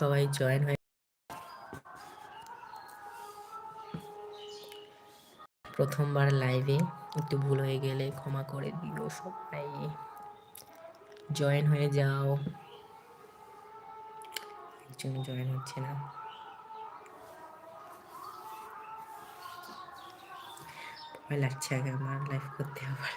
সবাই জয়েন হয়ে প্রথমবার লাইভে একটু ভুল হয়ে গেলে ক্ষমা করে দিও সবাই। জয়েন হয়ে যাও। একজন জয়েন হচ্ছে না। ভয় লাগছে আগে আমার লাইভ করতে আবার।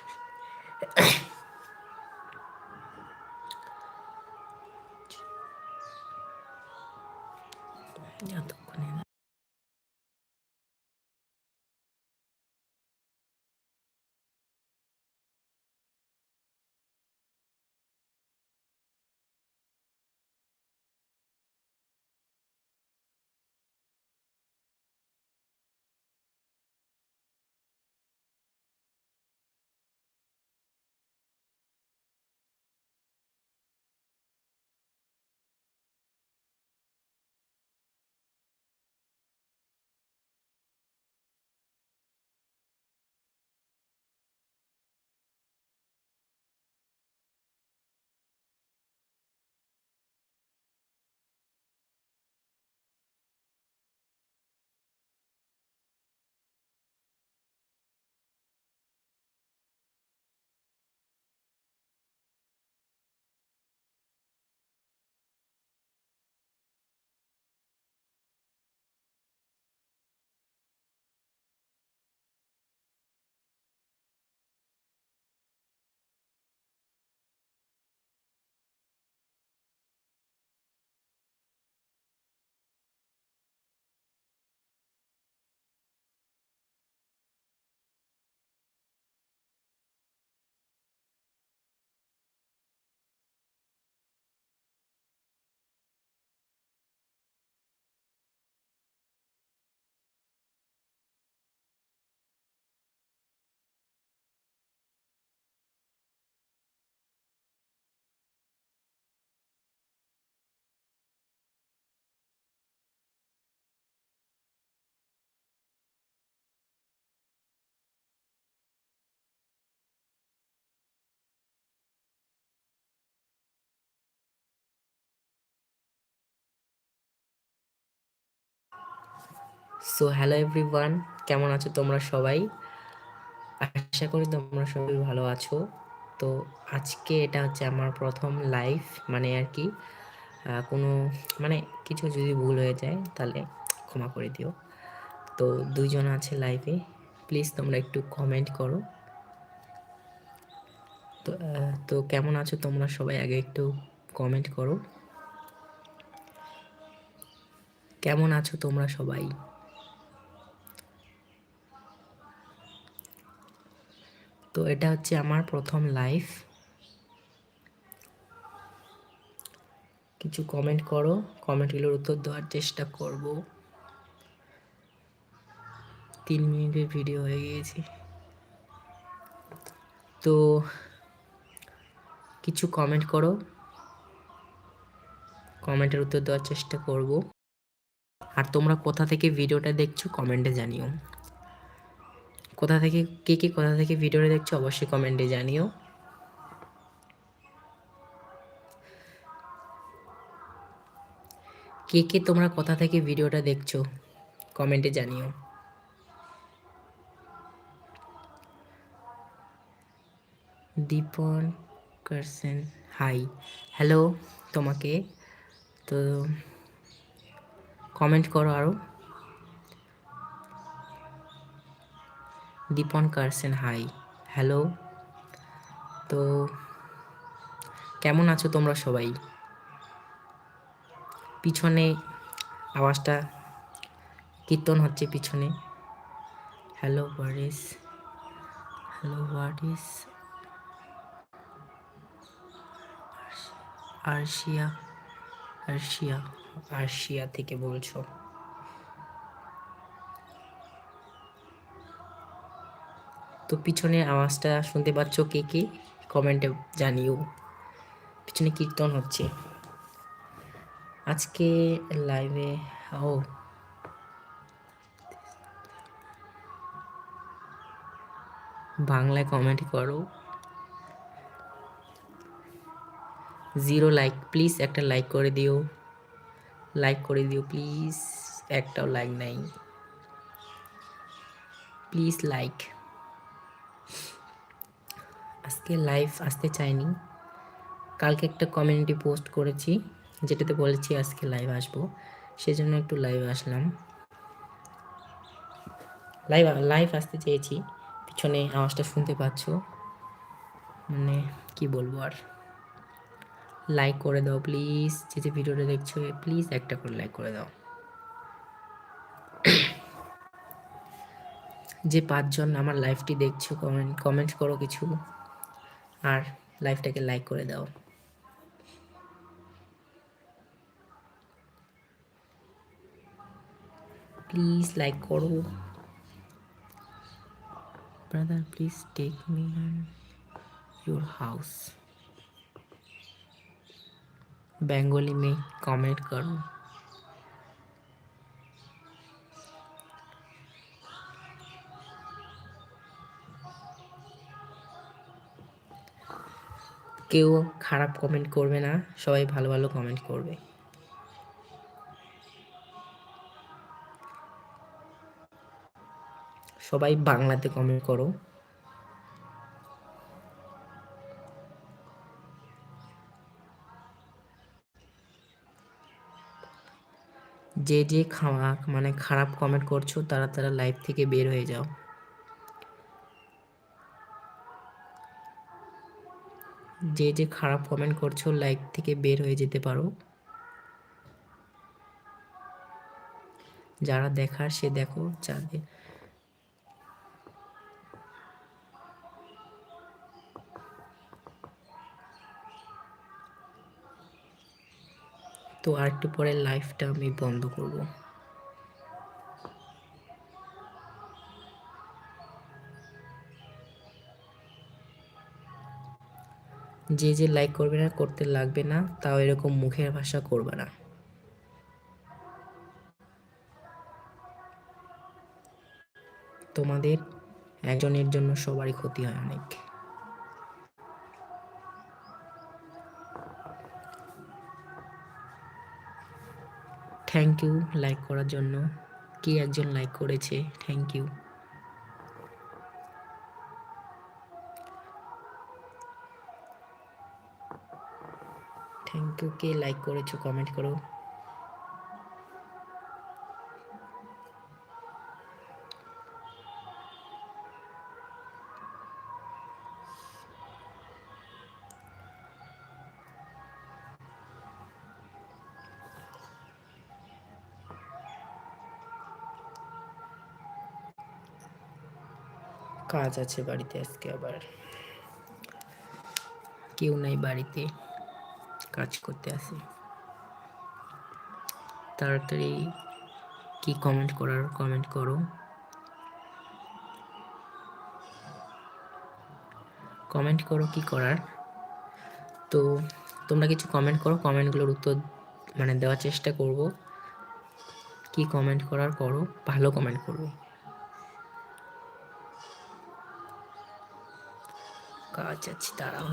সো হ্যালো এভরিওয়ান কেমন আছো তোমরা সবাই? আশা করি তোমরা সবাই ভালো আছো। তো আজকে এটা হচ্ছে আমার প্রথম লাইভ মানে আর কি কোনো মানে কিছু যদি ভুল হয়ে যায় তাহলে ক্ষমা করে দিও। তো দুইজন আছে লাইভে প্লিজ তোমরা একটু কমেন্ট করো। তো তো কেমন আছো তোমরা সবাই আগে একটু কমেন্ট করো। কেমন আছো তোমরা সবাই? তো এটা হচ্ছে আমার প্রথম লাইভ কিছু কমেন্ট করো কমেন্টগুলোর উত্তর দেওয়ার চেষ্টা করব। তিন মিনিটের ভিডিও হয়ে গিয়েছে। তো কিছু কমেন্ট করো। কমেন্টের উত্তর দেওয়ার চেষ্টা করব। আর তোমরা কোথা থেকে ভিডিওটা দেখছ কমেন্টে জানিও। কোথা থেকে, কে কে কোথা থেকে ভিডিওটা দেখছ অবশ্যই কমেন্টে জানিও। কে কে তোমরা কোথা থেকে ভিডিওটা দেখছ কমেন্টে জানিও। দীপন কারসেন, হাই। হ্যালো, তোমাকে? তো কমেন্ট করো আরও দীপন কারসেন হাই হ্যালো তো কেমন আছো তোমরা সবাই? পিছনে আওয়াজটা, কীর্তন হচ্ছে পিছনে। হ্যালো ওয়ারিস হ্যালো ওয়ারিস আরশিয়া আরশিয়া আরশিয়া থেকে বলছো। তো পিছনে আওয়াজটা শুনতে পাচ্ছ কে কে? কমেন্টে জানিও। পিছনে কীর্তন হচ্ছে। আজকে লাইভে ও। বাংলায় কমেন্ট করো। জিরো লাইক প্লিজ একটা লাইক করে দিও। লাইক করে দিও প্লিজ একটাও লাইক নাই। প্লিজ লাইক আজকে লাইভ আসতে চাইনি। কালকে একটা কমিউনিটি পোস্ট করেছি, যেটাতে বলেছি আজকে লাইভ আসব। সেজন্য একটু লাইভ আসলাম। লাইভ লাইভ আসতে চেয়েছি। পিছনে আওয়াজটা শুনতে পাচ্ছ? মানে কি বলব আর? লাইক করে দাও প্লিজ যে যে ভিডিওটা দেখছ প্লিজ একটা করে লাইক করে দাও। যে পাঁচজন আমার লাইভটি দেখছ কমেন্ট কমেন্ট করো কিছু। আর লাইভটাকে লাইক করে দাও প্লিজ লাইক করো brother please take me on your house Bengali में कमेंट करो কেউ খারাপ কমেন্ট করবে না, সবাই ভালো ভালো কমেন্ট করবে। সবাই বাংলাতে কমেন্ট করো। যে যে খাওয়া মানে খারাপ কমেন্ট করছ, তারা তারা লাইভ থেকে বের হয়ে যাও। যে যে খারাপ কমেন্ট করছ লাইভ থেকে বের হয়ে যেতে পারো। যারা দেখার, সে দেখো যাদের তো আর একটু পরে লাইভটা আমি বন্ধ করব। যে যে লাইক করবে না, করতে লাগবে না, তাও এরকম মুখের ভাষা করবে না। তোমাদের একজনের জন্য সবারই ক্ষতি হয় অনেক। থ্যাংক ইউ লাইক করার জন্য। কি একজন লাইক করেছে? থ্যাংক ইউ ইউ কে লাইক করেছ কমেন্ট করো। কাজ আছে বাড়িতে আজকে আবার। কেউ নাই বাড়িতে। কাজ করতে আসি। তাড়াতাড়ি কি কমেন্ট করার কমেন্ট করো। কমেন্ট করো কি করার। তো তোমরা কিছু কমেন্ট করো কমেন্টগুলোর উত্তর মানে দেওয়ার চেষ্টা করব। কি কমেন্ট করার করো, ভালো কমেন্ট করব কাজ আছে তারাও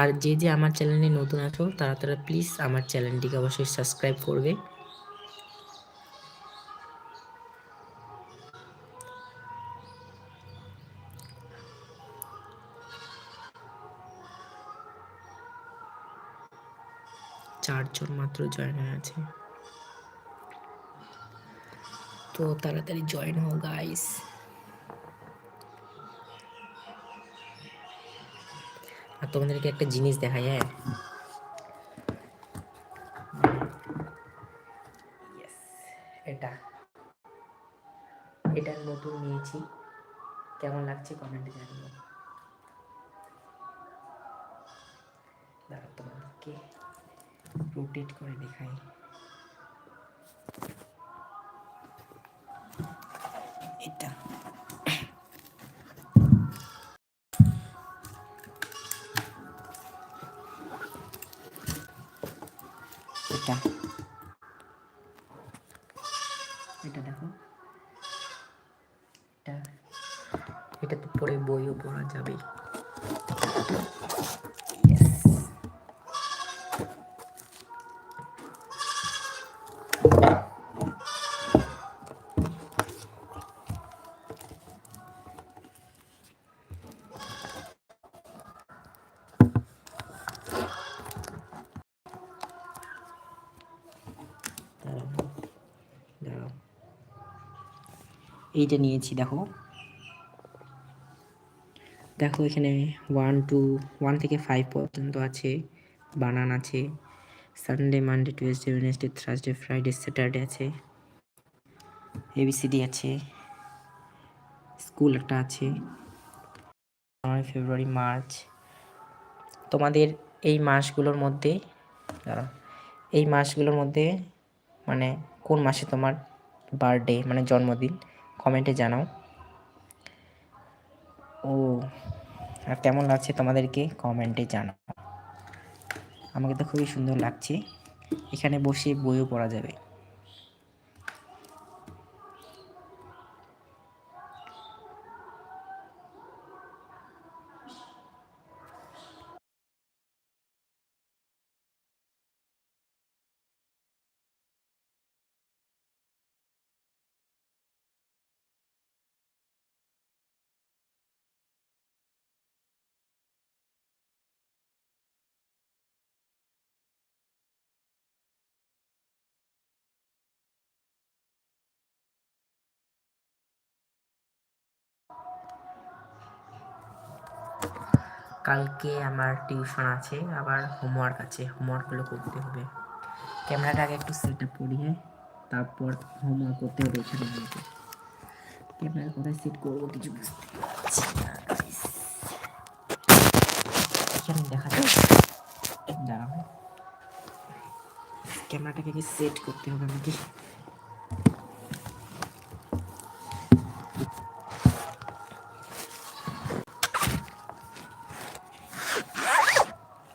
আর যে যে আমার চ্যানেলে নতুন আছো, তারা তারা প্লিজ আমার চ্যানেলটিকে অবশ্যই সাবস্ক্রাইব করবে। চারজন মাত্র জয়েন হয়ে আছে। তো তাড়াতাড়ি জয়েন হও গাইস তোমাদেরকে একটা জিনিস দেখাই হ্যাঁ? এটা। এটা নতুন নিয়েছি। কেমন লাগছে কমেন্টে জানিও। দাঁড়া তোমাদেরকে রোটেট করে দেখাই। এটা। করা যাবে এইটা নিয়েছি দেখো। দেখো এখানে ওয়ান টু ওয়ান থেকে ফাইভ পর্যন্ত আছে বানান আছে Sunday Monday Tuesday Wednesday Thursday Friday Saturday আছে এবিসিডি আছে স্কুল একটা আছে জানুয়ারি ফেব্রুয়ারি মার্চ তোমাদের এই মাসগুলোর মধ্যে এই মাসগুলোর মধ্যে মানে কোন মাসে তোমার বার্থডে মানে জন্মদিন? কমেন্টে জানাও। ও, আর কেমন লাগছে তোমাদেরকে কমেন্টে জানাও। আমাকে তো খুবই সুন্দর লাগছে। এখানে বসে বইও পড়া যাবে। কালকে আমার টিউশন আছে, আবার হোমওয়ার্ক আছে হোমওয়ার্কগুলো করতে হবে। ক্যামেরাটা আগে একটু সেট আপ করি হ্যাঁ? তারপর হোমওয়ার্ক করতে হবে এখানে আমাকে। ক্যামেরা কোথায় সেট করব, কিছু বুঝতে পারছি না এখানে দেখা যায় দাঁড়াও হ্যাঁ। ক্যামেরাটাকে সেট করতে হবে আমাকে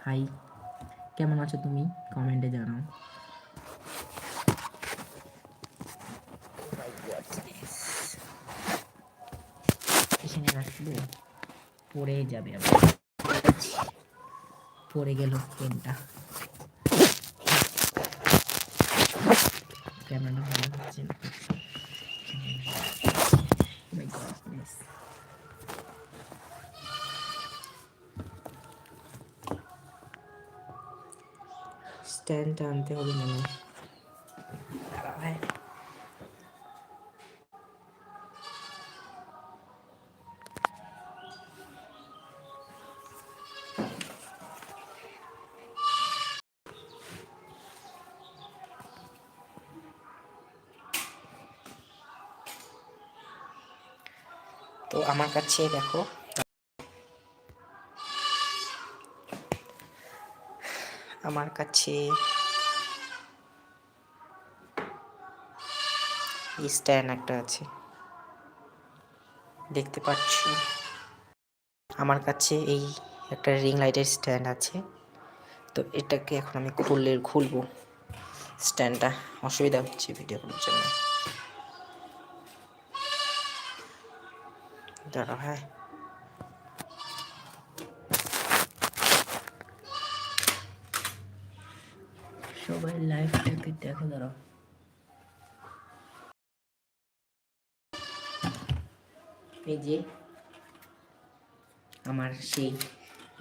হাই কেমন আছো তুমি? কমেন্টে জানাও। এখানে রাখলে পড়ে যাবে আবার। পড়ে গেল পেনটা। ক্যামেরাটা ভালো হচ্ছে না। স্ট্যান্ডটা আনতে হবে মনে হয় তো আমার কাছে দেখো আমার কাছে। স্ট্যান্ড একটা আছে। দেখতে পাচ্ছি। আমার কাছে এই একটা রিং লাইটের স্ট্যান্ড আছে। তো এটাকে এখন আমি খুললে, খুলবো স্ট্যান্ডটা। অসুবিধা হচ্ছে ভিডিও করার জন্য। দাঁড়া হ্যাঁ। সবাই লাইভটাকে দেখো দাঁড়াও এই যে আমার সেই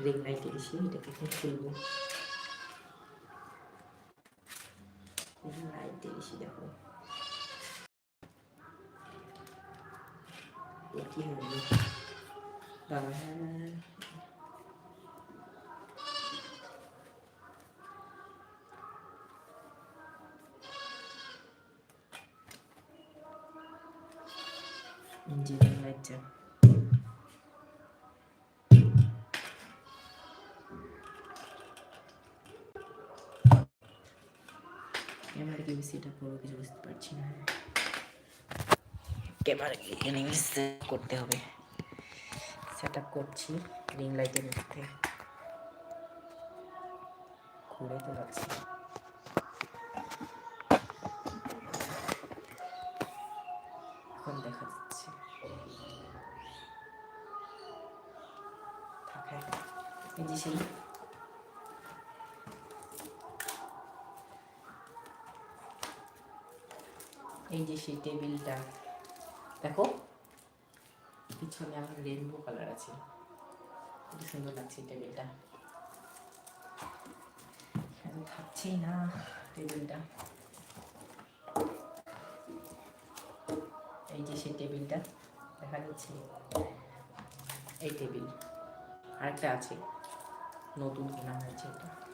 রিং লাইটে এসে এটাকে খুলবো লাইটে এসে দেখো। কি হলো? দাঁড়া ইঞ্জিনিয়ার লাইটটা ক্যামেরা কি সেটা করব কিছু বুঝতে পারছি না ক্যামেরা এখানে সেট করতে হবে সেট আপ করছি রিং লাইটের মধ্যে ঘুরে তো যাচ্ছে এখন দেখা যাচ্ছে থাকে এই যে সেই এই যে সেই টেবিলটা। দেখো, পিছনে আমার রেনবো কালার আছে। খুব সুন্দর লাগছে টেবিলটা। থাকছেই না টেবিলটা। এই যে সেই টেবিলটা, দেখা যাচ্ছে। এই টেবিল। আরেকটা আছে। নতুন কেনা হয়েছে এটা।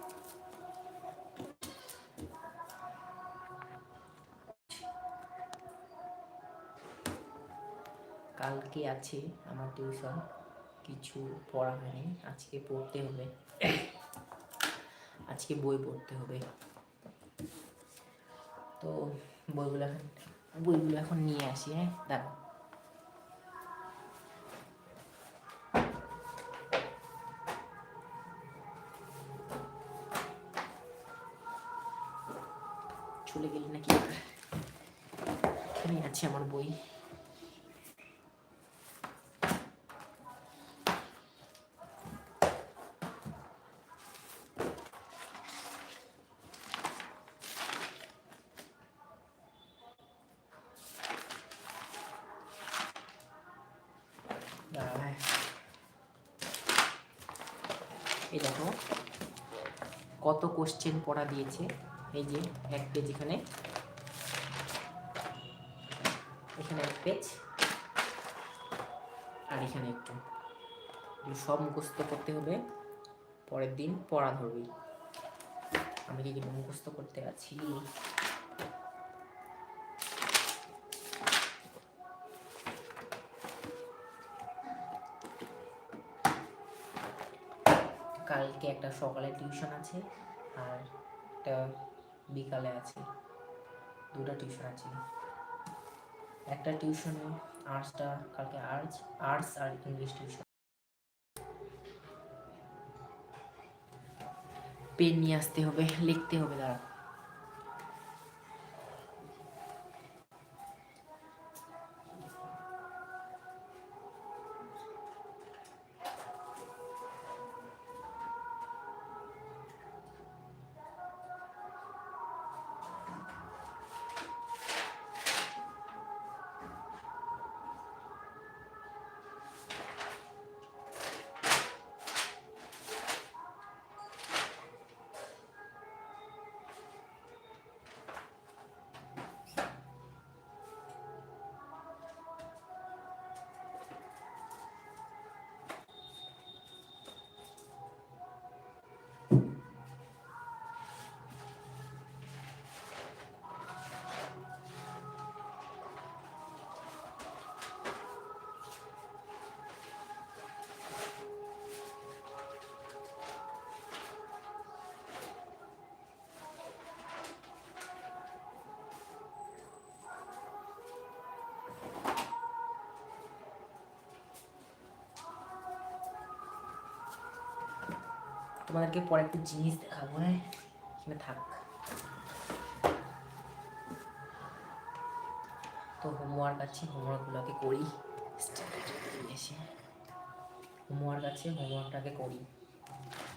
কালকে আছে আমার টিউশন। কিছু পড়া হয়নি। আজকে পড়তে হবে। আজকে বই পড়তে হবে। তো বইগুলো এখন বইগুলো এখন নিয়ে আসি হ্যাঁ? দাঁড়াও। চলে গেলি নাকি? আছে আমার বই দাঁড়াও, হ্যাঁ। এই দেখো কত কোশ্চেন পড়া দিয়েছে। এই যে এক পেজ এখানে। এখানে এক পেজ আর এখানে একটু। সব মুখস্থ করতে হবে। পরের দিন পড়া ধরবি। আমি কি মুখস্থ করতে আছি? কালকে একটা সকালে টিউশন আছে। আর একটা বিকালে আছে। দুটো টিউশন আছে। একটা টিউশনে আর্টসটা কালকে আর্টস আর্টস আর ইংলিশ টিউশন পেন নিয়ে আসতে হবে, লিখতে হবে দাঁড়া তোমাদেরকে পরে একটু জিনিস দেখাবো হ্যাঁ? এখানে থাক। তো হোমওয়ার্ক আছে হোমওয়ার্কগুলোকে করি। এসে হোমওয়ার্ক আছে হোমওয়ার্কটাকে করি।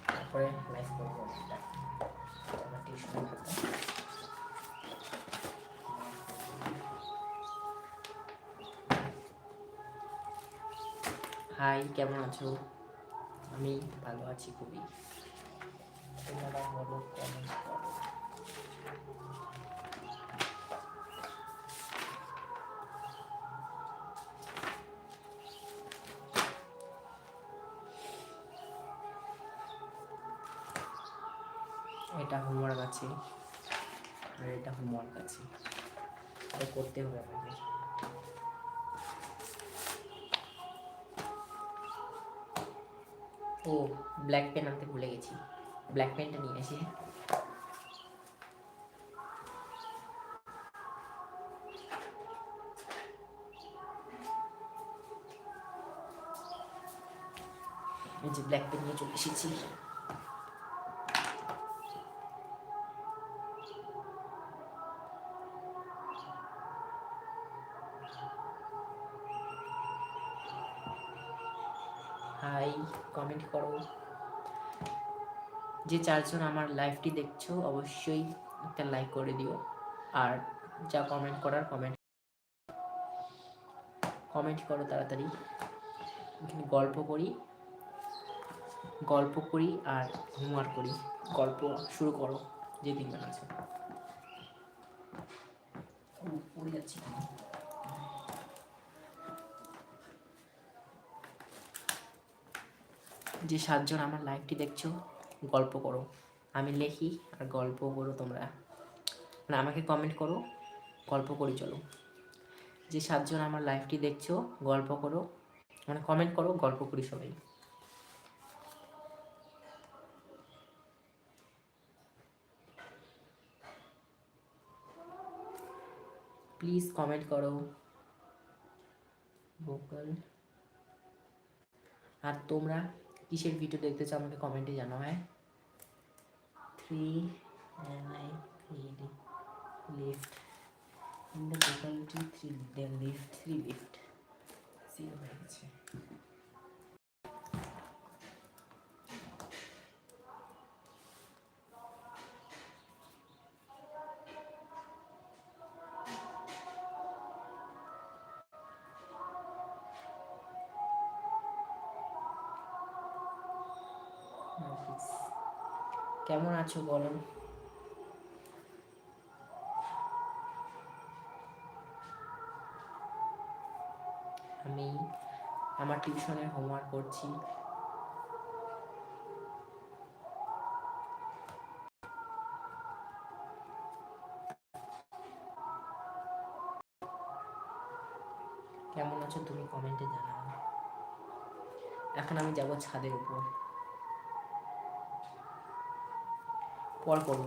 তারপরে লাইফ করব। হাই কেমন আছো? আমি ভালো আছি খুবই। তোমরা কমেন্ট করো এটা হোমওয়ার্ক আছে। আর এটা হোমওয়ার্ক আছে। এটা করতে হবে আমাকে। ও ব্ল্যাক পেন আনতে ভুলে গেছি। ব্ল্যাক পেনটা নিয়ে আসি হ্যাঁ? এই যে ব্ল্যাক পেন নিয়ে চলে এসেছি হাই কমেন্ট করো যে চারজন আমার লাইভটি দেখছ, অবশ্যই একটা লাইক করে দিও। আর যা কমেন্ট করার কমেন্ট কমেন্ট করো তাড়াতাড়ি। এখানে গল্প করি গল্প করি আর হোমওয়ার্ক করি। গল্প শুরু করো, যে তিনজন আছে। যে সাতজন আমার লাইভটি দেখছ গল্প করো। আমি লেখি আর গল্প করো তোমরা। মানে আমাকে কমেন্ট করো, গল্প করি চলো। যে সাতজন আমার লাইভটি দেখছ, গল্প করো। মানে কমেন্ট করো, গল্প করি সবাই। প্লিজ কমেন্ট করো। ভোকাল আর তোমরা? কিসের ভিডিও দেখতে চাও আমাকে কমেন্টে জানাও হ্যাঁ? Three lift in the locality three lift three lift zero আছো বলো আমি আমার টিউশনের হোমওয়ার্ক করছি। কেমন আছো তুমি কমেন্টে জানাও। এখন আমি যাব ছাদের উপর। পর করব।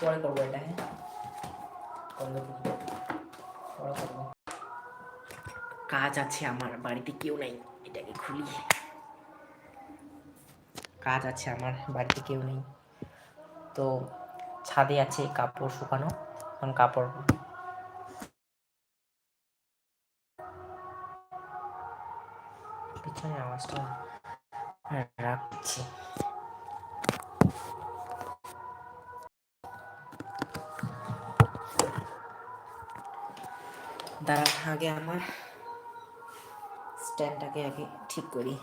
পরে করব এটা হ্যাঁ? পরে কাজ আছে আমার, বাড়িতে কেউ নাই, এটাকে খুলি। কাজ আছে আমার বাড়িতে কেউ নেই। তো ছাদে আছে কাপড় শুকানো এখন কাপড় পিছনে আওয়াজটা হ্যাঁ, রাখছি। দাঁড়া আগে আমার স্ট্যান্ডটাকে আগে ঠিক করি।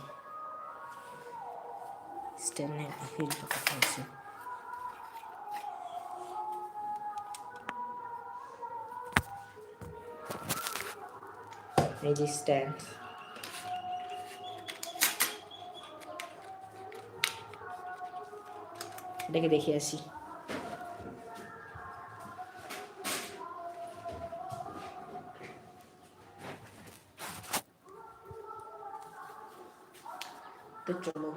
স্ট্যান্ডে ফিল কথা হচ্ছে এই যে স্ট্যান্ড এটাকে দেখে আসি তো চলো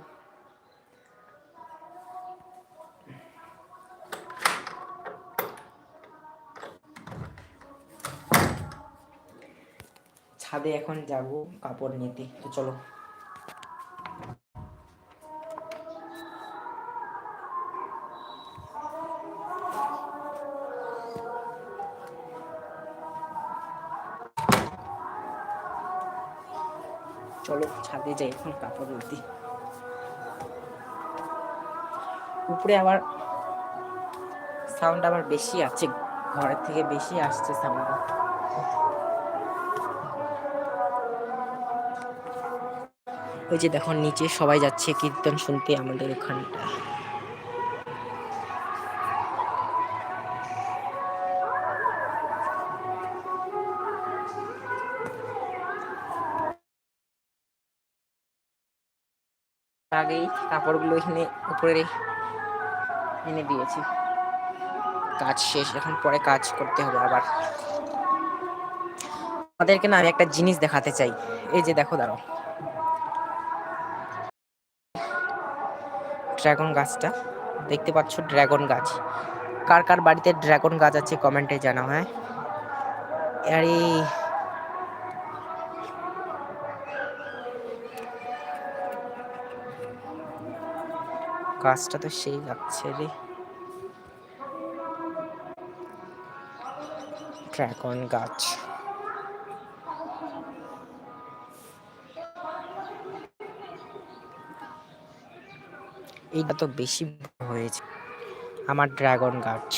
ছাদে এখন যাব কাপড় নিতে। তো চলো। চলো, ছাদে যাই এখন কাপড় নিতে। উপরে আবার সাউন্ড আবার বেশি আছে, ঘরের থেকে বেশি আসছে সাউন্ড ওই যে দেখো, নিচে সবাই যাচ্ছে কীর্তন শুনতে আমাদের ওখানটা আগেই কাপড়গুলো এখানে উপরে এনে দিয়েছি। কাজ শেষ, এখন পরে কাজ করতে হবে আবার। আমাদেরকে না, আমি একটা জিনিস দেখাতে চাই। এই যে দেখো, দাঁড়াও। ড্রাগন গাছটা। দেখতে পাচ্ছ ড্রাগন গাছ। কার কার বাড়িতে ড্রাগন গাছ আছে কমেন্টে জানাও হ্যাঁ? আরে। গাছটা তো সেই লাগছে রে। ড্রাগন গাছ। এইটা তো বেশি হয়েছে। আমার ড্রাগন গাছ।